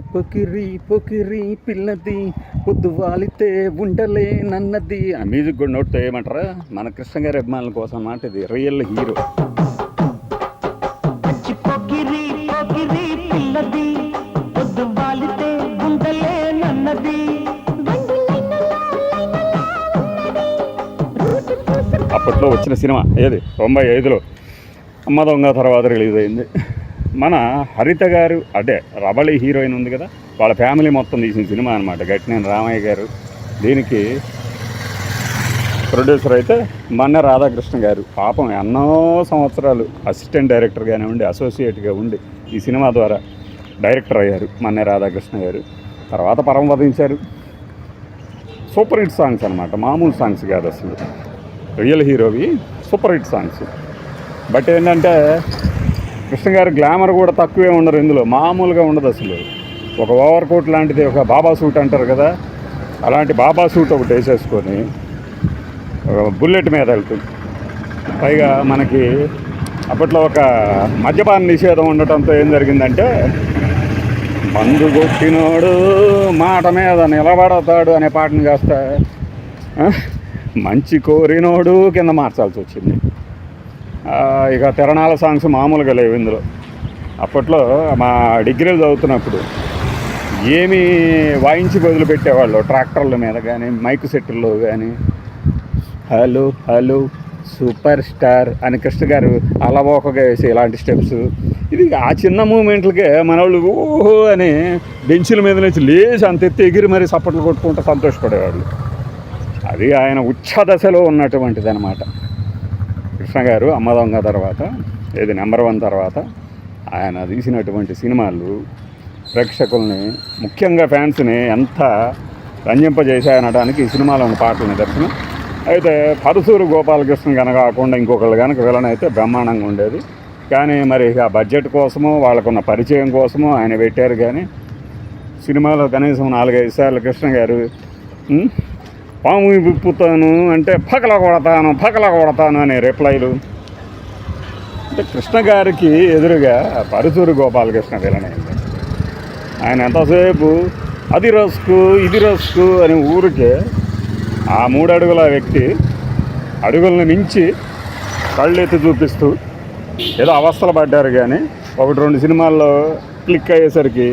పొకిరి పొకిరి పిల్లది పొద్దు వాలితే ఉండలే నన్నది. ఆ మ్యూజిక్ కూడా నోట్తో ఏమంటారా మన కృష్ణ గారి అభిమానుల కోసం అన్నమాట ఇది రియల్ హీరో. పిల్లది పొద్దు వాలితే నన్నది. అప్పట్లో వచ్చిన సినిమా ఏది? తొంభై ఐదులో. అమ్మ దొంగ తర్వాత రిలీజ్ అయింది. మన హరిత గారు అదే రబళి హీరోయిన్ ఉంది కదా వాళ్ళ ఫ్యామిలీ మొత్తం తీసిన సినిమా అనమాట గట్టినేని రామయ్య గారు. దీనికి ప్రొడ్యూసర్ అయితే మన్న రాధాకృష్ణ గారు. పాపం ఎన్నో సంవత్సరాలు అసిస్టెంట్ డైరెక్టర్గానే ఉండి అసోసియేట్గా ఉండి ఈ సినిమా ద్వారా డైరెక్టర్ అయ్యారు మన్న రాధాకృష్ణ గారు. తర్వాత పరమపదించారు సూపర్ హిట్ సాంగ్స్ అనమాట మామూలు సాంగ్స్ కాదు అసలు. రియల్ హీరోవి సూపర్ హిట్ సాంగ్స్. బట్ ఏంటంటే కృష్ణ గారి గ్లామర్ కూడా తక్కువే ఉండరు ఇందులో. మామూలుగా ఉండదు అసలు. ఒక ఓవర్ కోట్ లాంటిది ఒక బాబా సూట్ అంటారు కదా. అలాంటి బాబా సూట్ ఒకటి వేసేసుకొని ఒక బుల్లెట్ మీద వెళ్తుంది పైగా మనకి అప్పట్లో ఒక మద్యపాన నిషేధం ఉండటంతో ఏం జరిగిందంటే మందు కొట్టినోడు మాట మీద నిలబడతాడు అనే పాటను కాస్త మంచి కోరినోడు కింద మార్చాల్సి వచ్చింది. ఇక తిరణాల సాంగ్స్ మామూలుగా లేవు ఇందులో. అప్పట్లో మా డిగ్రీలు చదువుతున్నప్పుడు ఏమి వాయించి వదిలిపెట్టేవాళ్ళు ట్రాక్టర్ల మీద కానీ మైక్ సెట్టుల్లో కానీ హలో హలో సూపర్ స్టార్ అని కృష్ణ గారు అలవోకగా వేసి ఇలాంటి స్టెప్స్. ఇది ఆ చిన్న మూమెంట్లకే మనవాళ్ళు ఓహో అని బెంచుల మీద నుంచి లేచి అంత ఎత్తి ఎగిరి మరీ సప్పట్లు కొట్టుకుంటూ సంతోషపడేవాళ్ళు. అది ఆయన ఉచ్చ దశలో ఉన్నటువంటిది అనమాట కృష్ణ గారు అమ్మ దొంగ తర్వాత ఇది నెంబర్ వన్ తర్వాత ఆయన తీసినటువంటి సినిమాలు ప్రేక్షకుల్ని ముఖ్యంగా ఫ్యాన్స్ని ఎంత రంజింపజేశాయనడానికి ఈ సినిమాలో ఉన్న పాటలు నిదర్శనం అయితే పరుసూరు గోపాలకృష్ణ కనుక కాకుండా ఇంకొకళ్ళు కనుక విలన్ అయితే బ్రహ్మాండంగా ఉండేది. కానీ మరి ఆ బడ్జెట్ కోసమో వాళ్ళకున్న పరిచయం కోసమో ఆయన పెట్టారు. కానీ సినిమాలో కనీసం నాలుగైదు సార్లు కృష్ణ గారు పాము విప్పుతాను అంటే పగల కొడతాను పగల కొడతాను అనే రిప్లైలు. అంటే కృష్ణ గారికి ఎదురుగా పరుచూరు గోపాలకృష్ణ విలనైంది ఆయన ఎంతసేపు అది రస్కు ఇది రస్కు అని ఊరికే ఆ మూడు అడుగుల వ్యక్తి అడుగులను మించి కళ్ళెత్తి చూపిస్తూ ఏదో అవస్థలు పడ్డారు కానీ ఒకటి రెండు సినిమాల్లో క్లిక్ అయ్యేసరికి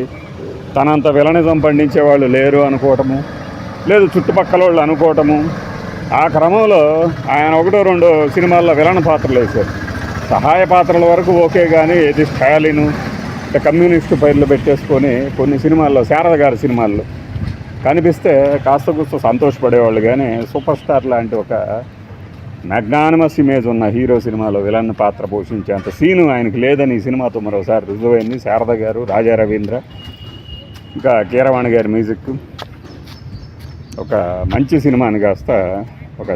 తనంత విలనిజం పండించే వాళ్ళు లేరు అనుకోవటము. లేదు చుట్టుపక్కల వాళ్ళు అనుకోవటము. ఆ క్రమంలో ఆయన ఒకటో రెండో సినిమాల్లో విలన పాత్రలు వేశారు. సహాయ పాత్రల వరకు ఓకే కానీ ఏది స్టాలిను అంటే కమ్యూనిస్టు పేర్లు పెట్టేసుకొని కొన్ని సినిమాల్లో శారద గారి సినిమాల్లో కనిపిస్తే కాస్త కూస్త సంతోషపడేవాళ్ళు కానీ సూపర్ స్టార్ లాంటి ఒక మ్యాగ్నానిమస్ ఇమేజ్ ఉన్న హీరో సినిమాలో విలన్ పాత్ర పోషించేంత సీను ఆయనకి లేదని ఈ సినిమాతో మరోసారి రుజువైంది. శారద గారు రాజా రవీంద్ర ఇంకా కీరవాణి గారి మ్యూజిక్. ఒక మంచి సినిమాని కాస్త ఒక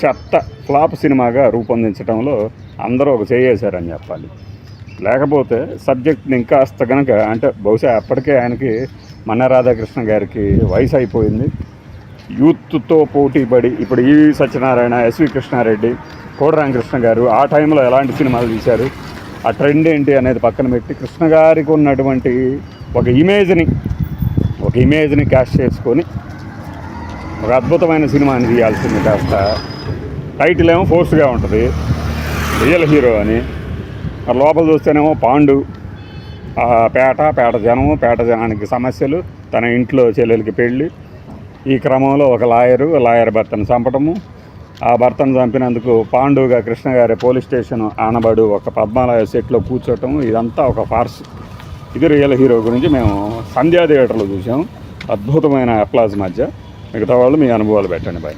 చెత్త ఫ్లాప్ సినిమాగా రూపొందించడంలో అందరూ ఒక చేయేశారని చెప్పాలి. లేకపోతే సబ్జెక్ట్ని ఇంకాస్త కనుక అంటే బహుశా అప్పటికే ఆయనకి మన రాధాకృష్ణ గారికి వయసు అయిపోయింది. యూత్తో పోటీ పడి ఇప్పుడు E V Satyanarayana S V Krishna Reddy Kodi Ramakrishna గారు ఆ టైంలో ఎలాంటి సినిమాలు తీశారు? ఆ ట్రెండ్ ఏంటి అనేది పక్కన పెట్టి కృష్ణ గారికి ఉన్నటువంటి ఒక ఇమేజ్ని ఒక ఇమేజ్ని క్యాష్ చేసుకొని ఒక అద్భుతమైన సినిమాని తీయాల్సింది కాస్త. టైటిల్ ఏమో ఫోర్స్గా ఉంటుంది. రియల్ హీరో అని. మరి లోపల చూస్తేనేమో పాండు. ఆ పేట పేట జనము పేట జనానికి సమస్యలు తన ఇంట్లో చెల్లెలకి పెళ్ళి. ఈ క్రమంలో ఒక లాయరు లాయర్ భర్తను చంపటము. ఆ భర్తను చంపినందుకు పాండుగా కృష్ణగారి పోలీస్ స్టేషన్ ఆనబడు ఒక పద్మాలయ సెట్లో కూర్చోటం ఇదంతా ఒక ఫార్స్ ఇది రియల్ హీరో గురించి మేము సంధ్యా థియేటర్లో చూసాం అద్భుతమైన అప్లాజ్ మధ్య. మిగతా వాళ్ళు మీ అనుభవాలు పెట్టండి బాయ్.